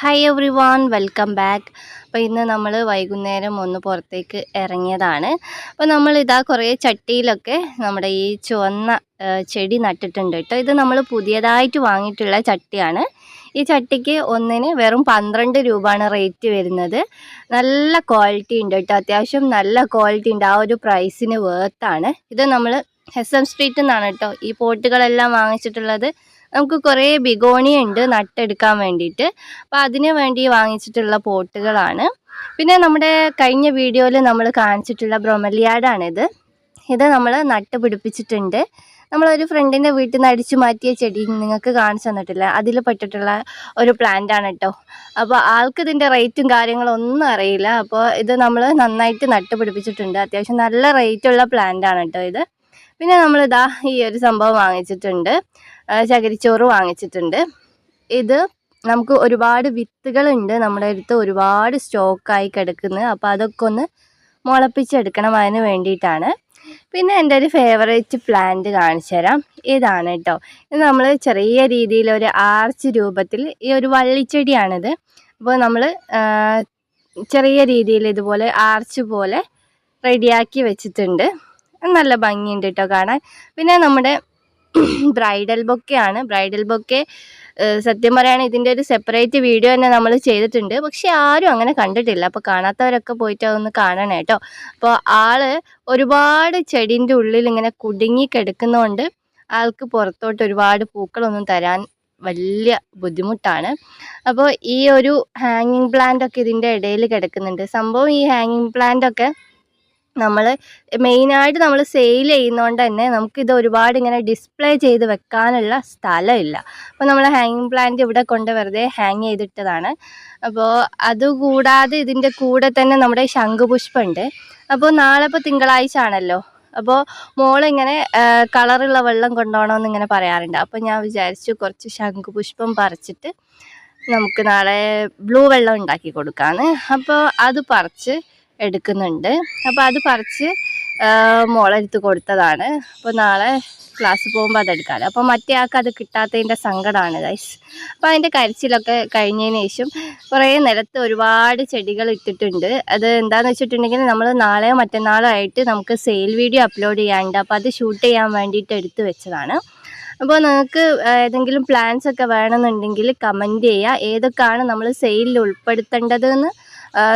Hi everyone welcome back അപ്പോൾ ഇന്ന് നമ്മൾ വൈകുന്നേരം ഒന്ന് പുറത്തേക്ക് ഇറങ്ങിയതാണ്. അപ്പോൾ നമ്മൾ ഇതാ കുറേ ചട്ടിയിലൊക്കെ നമ്മുടെ ഈ ചുവന്ന ചെടി നട്ടിട്ടുണ്ട് കേട്ടോ. ഇത് നമ്മൾ പുതിയതായിട്ട് വാങ്ങിയിട്ടുള്ള ചട്ടിയാണ്. ഈ ചട്ടിക്ക് ഒന്നിന് വെറും പന്ത്രണ്ട് രൂപയാണ് റേറ്റ് വരുന്നത്. നല്ല ക്വാളിറ്റി ഉണ്ട് കേട്ടോ. അത്യാവശ്യം നല്ല ക്വാളിറ്റി ഉണ്ട്. ആ ഒരു പ്രൈസിന് വേർത്താണ് ഇത് നമ്മൾ എസ് എം സ്ട്രീറ്റിൽ നിന്നാണ് കേട്ടോ. ഈ പോട്ടുകളെല്ലാം വാങ്ങിച്ചിട്ടുള്ളത് നമുക്ക് കുറേ ബിഗോണി ഉണ്ട് നട്ടെടുക്കാൻ വേണ്ടിയിട്ട്. അപ്പോൾ അതിന് വേണ്ടി വാങ്ങിച്ചിട്ടുള്ള പോട്ടുകളാണ്. പിന്നെ നമ്മുടെ കഴിഞ്ഞ വീഡിയോയിൽ നമ്മൾ കാണിച്ചിട്ടുള്ള ബ്രൊമലിയാടാണിത്. ഇത് നമ്മൾ നട്ട് പിടിപ്പിച്ചിട്ടുണ്ട്. നമ്മളൊരു ഫ്രണ്ടിന്റെ വീട്ടിൽ നിന്ന് അടിച്ചു മാറ്റിയ ചെടി നിങ്ങൾക്ക് കാണിച്ചു തന്നിട്ടില്ല. അതിൽ പെട്ടിട്ടുള്ള ഒരു പ്ലാന്റ് ആണ് കേട്ടോ അപ്പോൾ ആൾക്ക് ഇതിന്റെ റേറ്റും കാര്യങ്ങളും ഒന്നും അറിയില്ല. അപ്പോൾ ഇത് നമ്മൾ നന്നായിട്ട് നട്ട് പിടിപ്പിച്ചിട്ടുണ്ട്. അത്യാവശ്യം നല്ല റേറ്റുള്ള പ്ലാന്റ് ആണ് കേട്ടോ ഇത്. പിന്നെ നമ്മളിതാ ഈ ഒരു സംഭവം വാങ്ങിച്ചിട്ടുണ്ട്. ചകിരിച്ചോറ് വാങ്ങിച്ചിട്ടുണ്ട്. ഇത് നമുക്ക് ഒരുപാട് വിത്തുകളുണ്ട്. നമ്മുടെ അടുത്ത് ഒരുപാട് സ്റ്റോക്കായി കിടക്കുന്നത് അപ്പോൾ അതൊക്കെ ഒന്ന് മുളപ്പിച്ചെടുക്കണം അതിന് വേണ്ടിയിട്ടാണ്. പിന്നെ എന്റെ ഒരു ഫേവറേറ്റ് പ്ലാന്റ് കാണിച്ചു തരാം. ഇതാണ് കേട്ടോ ഇത് നമ്മൾ ചെറിയ രീതിയിൽ ഒരു ആർച്ച് രൂപത്തിൽ ഈ ഒരു വള്ളിച്ചെടിയാണിത്. അപ്പോൾ നമ്മൾ ചെറിയ രീതിയിൽ ഇതുപോലെ ആർച്ച് പോലെ റെഡിയാക്കി വെച്ചിട്ടുണ്ട്. നല്ല ഭംഗിയുണ്ട് കേട്ടോ കാണാൻ. പിന്നെ നമ്മുടെ ബ്രൈഡൽ ബൊക്കെയാണ്. ബ്രൈഡൽ ബൊക്കെ സത്യം പറയുകയാണെങ്കിൽ ഇതിന്റെ ഒരു സെപ്പറേറ്റ് വീഡിയോ തന്നെ നമ്മൾ ചെയ്തിട്ടുണ്ട്. പക്ഷെ ആരും അങ്ങനെ കണ്ടിട്ടില്ല. അപ്പോൾ കാണാത്തവരൊക്കെ പോയിട്ട് അതൊന്ന് കാണണം കേട്ടോ. അപ്പോൾ ആൾ ഒരുപാട് ചെടീന്റെ ഉള്ളിൽ ഇങ്ങനെ കുടുങ്ങി കിടക്കുന്നതുകൊണ്ട് ആൾക്ക് പുറത്തോട്ട് ഒരുപാട് പൂക്കളൊന്നും തരാൻ വലിയ ബുദ്ധിമുട്ടാണ്. അപ്പോൾ ഈ ഒരു ഹാങ്ങിങ് പ്ലാന്റ് ഒക്കെ ഇതിന്റെ ഇടയിൽ കിടക്കുന്നുണ്ട്. സംഭവം ഈ ഹാങ്ങിങ് പ്ലാന്റ് ഒക്കെ നമ്മൾ മെയിനായിട്ട് നമ്മൾ സെയിൽ ചെയ്യുന്നതുകൊണ്ട് തന്നെ നമുക്കിത് ഒരുപാട് ഇങ്ങനെ ഡിസ്പ്ലേ ചെയ്ത് വെക്കാനുള്ള സ്ഥലമില്ല. അപ്പോൾ നമ്മൾ ഹാങ്ങിങ് പ്ലാന്റ് ഇവിടെ കൊണ്ട് വെറുതെ ഹാങ് ചെയ്തിട്ടതാണ്. അപ്പോൾ അതുകൂടാതെ ഇതിന്റെ കൂടെ തന്നെ നമ്മുടെ ശംഖുപുഷ്പമുണ്ട്. അപ്പോൾ നാളെ ഇപ്പോൾ തിങ്കളാഴ്ച ആണല്ലോ അപ്പോൾ മോളിങ്ങനെ കളറുള്ള വെള്ളം കൊണ്ടുപോകണമെന്ന് ഇങ്ങനെ പറയാറുണ്ട്. അപ്പോൾ ഞാൻ വിചാരിച്ചു കുറച്ച് ശംഖുപുഷ്പം പറിച്ചിട്ട് നമുക്ക് നാളെ ബ്ലൂ വെള്ളം ഉണ്ടാക്കി കൊടുക്കാമെന്ന് അപ്പോൾ അത് പറിച്ച് എടുക്കുന്നുണ്ട്. അപ്പോൾ അത് പറിച്ച് മോളെടുത്ത് കൊടുത്തതാണ്. അപ്പോൾ നാളെ ക്ലാസ് പോകുമ്പോൾ അതെടുക്കാമല്ലോ അപ്പോൾ മറ്റേ ആൾക്ക് അത് കിട്ടാത്തതിന്റെ സങ്കടമാണ് ഗൈസ് അപ്പോൾ അതിന്റെ കരച്ചിലൊക്കെ കഴിഞ്ഞതിന് ശേഷം കുറേ നിലത്ത് ഒരുപാട് ചെടികൾ ഇട്ടിട്ടുണ്ട്. അത് എന്താണെന്ന് വെച്ചിട്ടുണ്ടെങ്കിൽ നമ്മൾ നാളെയോ മറ്റന്നാളോ ആയിട്ട് നമുക്ക് സെയിൽ വീഡിയോ അപ്ലോഡ് ചെയ്യാനുണ്ട്. അപ്പോൾ അത് ഷൂട്ട് ചെയ്യാൻ വേണ്ടിയിട്ട് എടുത്ത് വെച്ചതാണ്. അപ്പോൾ നിങ്ങൾക്ക് ഏതെങ്കിലും പ്ലാൻസ് ഒക്കെ വേണമെന്നുണ്ടെങ്കിൽ കമന്റ് ചെയ്യുക. ഏതൊക്കെയാണ് നമ്മൾ സെയിലിൽ ഉൾപ്പെടുത്തേണ്ടതെന്ന്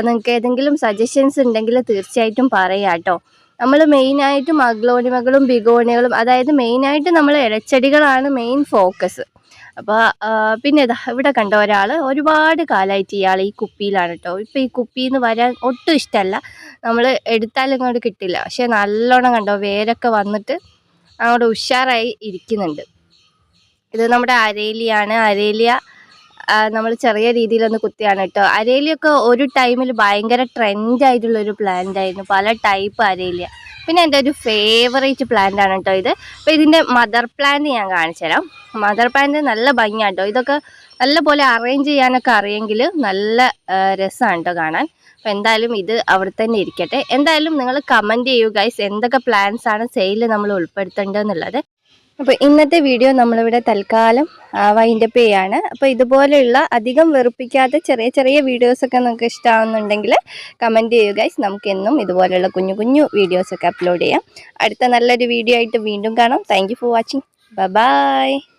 നിങ്ങൾക്ക് ഏതെങ്കിലും സജഷൻസ് ഉണ്ടെങ്കിൽ തീർച്ചയായിട്ടും പറയാം കേട്ടോ. നമ്മൾ മെയിനായിട്ടും അഗ്ലോണിമകളും ബിഗോണികളും അതായത് മെയിനായിട്ട് നമ്മൾ ഇലച്ചെടികളാണ് മെയിൻ ഫോക്കസ് അപ്പോൾ പിന്നെ ഇവിടെ കണ്ട ഒരാൾ ഒരുപാട് കാലമായിട്ട് ഇയാൾ ഈ കുപ്പിയിലാണ് കേട്ടോ. ഇപ്പോൾ ഈ കുപ്പിയിൽ നിന്ന് വരാൻ ഒട്ടും ഇഷ്ടമല്ല. നമ്മൾ എടുത്താലും ഇങ്ങോട്ട് കിട്ടില്ല. പക്ഷേ നല്ലോണം കണ്ടോ വേരൊക്കെ വന്നിട്ട് അങ്ങോട്ട് ഉഷാറായി ഇരിക്കുന്നുണ്ട്. ഇത് നമ്മുടെ അരേലിയാണ്. അരേലിയ നമ്മൾ ചെറിയ രീതിയിലൊന്ന് കുത്തിയാണ് കേട്ടോ. അരേലിയൊക്കെ ഒരു ടൈമിൽ ഭയങ്കര ട്രെൻഡ് ആയിട്ടുള്ള ഒരു പ്ലാന്റ് ആയിരുന്നു. പല ടൈപ്പ് അരേലിയ. പിന്നെ എന്റെ ഒരു ഫേവറേറ്റ് പ്ലാന്റ് ആണ് കേട്ടോ ഇത്. അപ്പോൾ ഇതിന്റെ മദർ പ്ലാന്റ് ഞാൻ കാണിച്ചു തരാം. മദർ പ്ലാന്റ് നല്ല ഭംഗിയാണ് കേട്ടോ. ഇതൊക്കെ നല്ല പോലെ അറേഞ്ച് ചെയ്യാനൊക്കെ അറിയെങ്കിൽ നല്ല രസമാണ് കേട്ടോ കാണാൻ. അപ്പോൾ എന്തായാലും ഇത് അവിടെ തന്നെ ഇരിക്കട്ടെ. എന്തായാലും നിങ്ങൾ കമന്റ് ചെയ്യുക ഗൈസ് എന്തൊക്കെ പ്ലാൻസ് ആണ് സെയിൽ നമ്മൾ ഉൾപ്പെടുത്തേണ്ടതെന്നുള്ളത് അപ്പോൾ ഇന്നത്തെ വീഡിയോ നമ്മളിവിടെ തൽക്കാലം വൈൻഡപ്പ് ചെയ്യാണ് അപ്പോൾ ഇതുപോലെയുള്ള അധികം വെറുപ്പിക്കാത്ത ചെറിയ ചെറിയ വീഡിയോസൊക്കെ നിങ്ങൾക്ക് ഇഷ്ടമാവുന്നുണ്ടെങ്കിൽ കമന്റ് ചെയ്യുക നമുക്ക് എന്നും ഇതുപോലെയുള്ള കുഞ്ഞു കുഞ്ഞു വീഡിയോസൊക്കെ അപ്ലോഡ് ചെയ്യാം. അടുത്ത നല്ലൊരു വീഡിയോ ആയിട്ട് വീണ്ടും കാണാം. Thank for watching bye